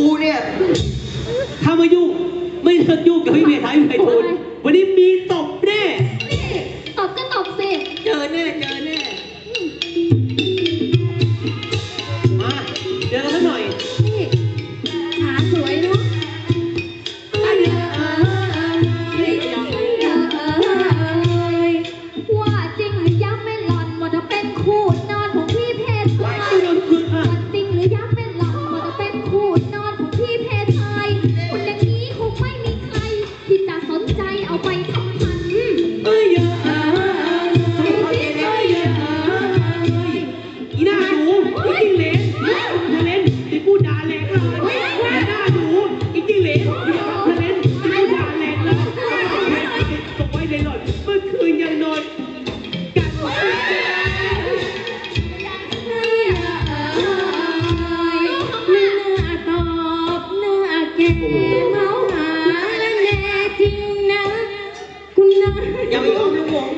ูเนี่ย ถ้าไม่ยุ่ง ไม่เลิกยุ่งกับพี่เมย์ไทยไพฑูรย์วันนี้มีต่อ จิ้งเหลนนาเลนไอ้พูดด่าแลกเลยอย่าดูอ้จิ้งเหลนนาเลนไอ้พูดด่าแหลกเลยตกไว้ในหลอดเมื่อคืนยังนอนกัดหัวใจอย่าไปยุ่งลูกหวง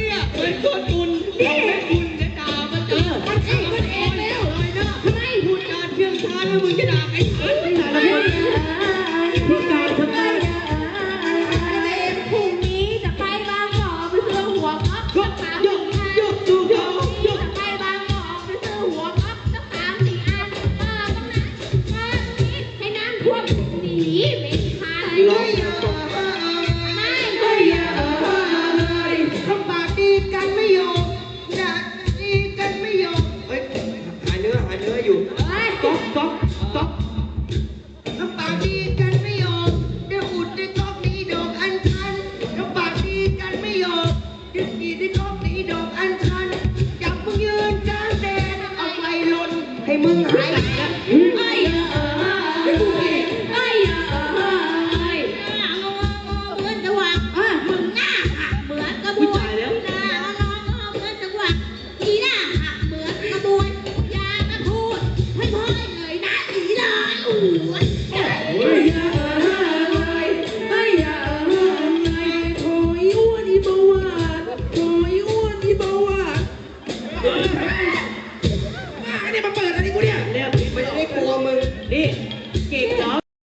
gute Nachrichten. มึงหายไอ้เอ๋ยไอ้เอ๋ยหน้างอเหมือนจะหวักมึงน้าเหมือนกระบวยน้างองอเหมือนจะวักอีหน้าเหมือนกระบวยยามาพูดให้พ่อเลยนะอีหน้าโอ้ยมาเนี่ยมาเปิด yeah.